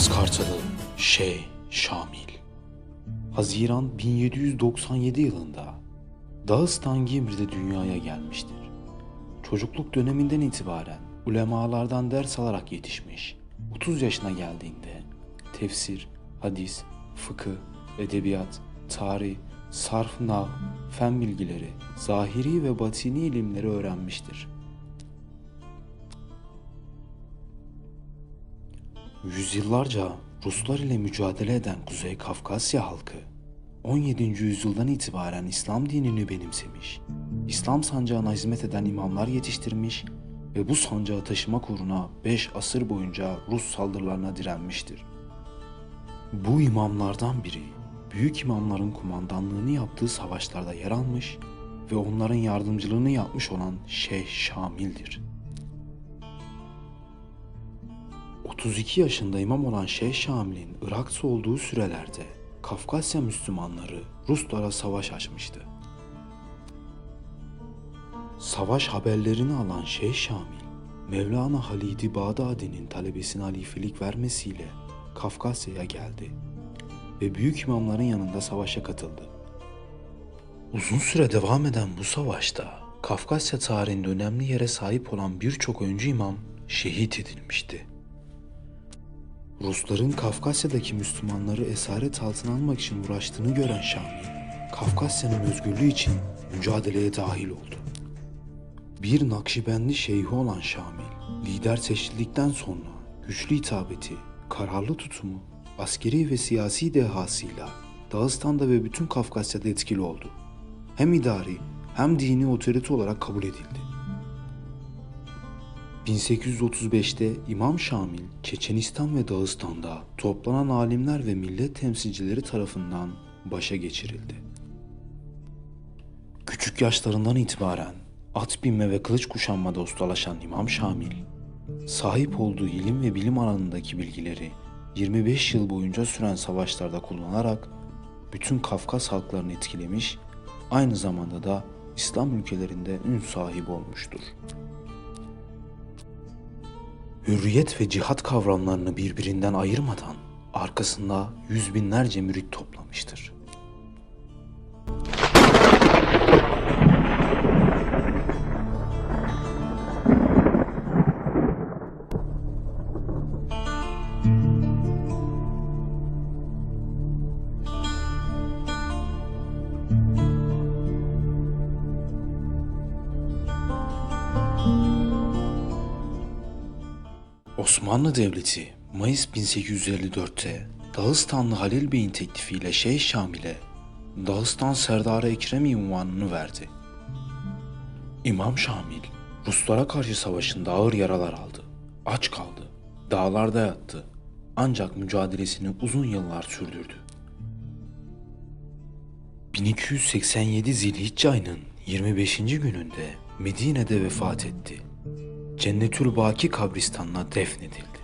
Ispartalı Şeyh Şamil Haziran 1797 yılında Dağıstan Gimri'de dünyaya gelmiştir. Çocukluk döneminden itibaren ulemalardan ders alarak yetişmiş. 30 yaşına geldiğinde tefsir, hadis, fıkıh, edebiyat, tarih, sarf, nav, fen bilgileri, zahiri ve batini ilimleri öğrenmiştir. Yüzyıllarca Ruslar ile mücadele eden Kuzey Kafkasya halkı 17. yüzyıldan itibaren İslam dinini benimsemiş, İslam sancağına hizmet eden imamlar yetiştirmiş ve bu sancağı taşımak uğruna 5 asır boyunca Rus saldırılarına direnmiştir. Bu imamlardan biri, büyük imamların kumandanlığını yaptığı savaşlarda yer almış ve onların yardımcılığını yapmış olan Şeyh Şamil'dir. 32 yaşında imam olan Şeyh Şamil'in Irak'ta olduğu sürelerde Kafkasya Müslümanları Ruslara savaş açmıştı. Savaş haberlerini alan Şeyh Şamil, Mevlana Halid-i Bağdadi'nin talebesine halifelik vermesiyle Kafkasya'ya geldi ve büyük imamların yanında savaşa katıldı. Uzun süre devam eden bu savaşta Kafkasya tarihinde önemli yere sahip olan birçok öncü imam şehit edilmişti. Rusların Kafkasya'daki Müslümanları esaret altına almak için uğraştığını gören Şamil, Kafkasya'nın özgürlüğü için mücadeleye dahil oldu. Bir Nakşibendi şeyhi olan Şamil, lider seçildikten sonra güçlü hitabeti, kararlı tutumu, askeri ve siyasi dehasıyla Dağıstan'da ve bütün Kafkasya'da etkili oldu. Hem idari hem dini otorite olarak kabul edildi. 1835'te İmam Şamil, Çeçenistan ve Dağıstan'da toplanan alimler ve millet temsilcileri tarafından başa geçirildi. Küçük yaşlarından itibaren at binme ve kılıç kuşanmada ustalaşan İmam Şamil, sahip olduğu ilim ve bilim alanındaki bilgileri 25 yıl boyunca süren savaşlarda kullanarak bütün Kafkas halklarını etkilemiş, aynı zamanda da İslam ülkelerinde ün sahibi olmuştur hürriyet ve cihat kavramlarını birbirinden ayırmadan arkasında yüz binlerce mürit toplamıştır. Osmanlı Devleti Mayıs 1854'te Dağıstanlı Halil Bey'in teklifiyle Şeyh Şamil'e Dağıstan Serdarı Ekremi unvanını verdi. İmam Şamil Ruslara karşı savaşında ağır yaralar aldı. Aç kaldı. Dağlarda yattı. Ancak mücadelesini uzun yıllar sürdürdü. 1287 Zilhicce ayının 25. gününde Medine'de vefat etti. Cennetül Baki kabristanına defnedildi.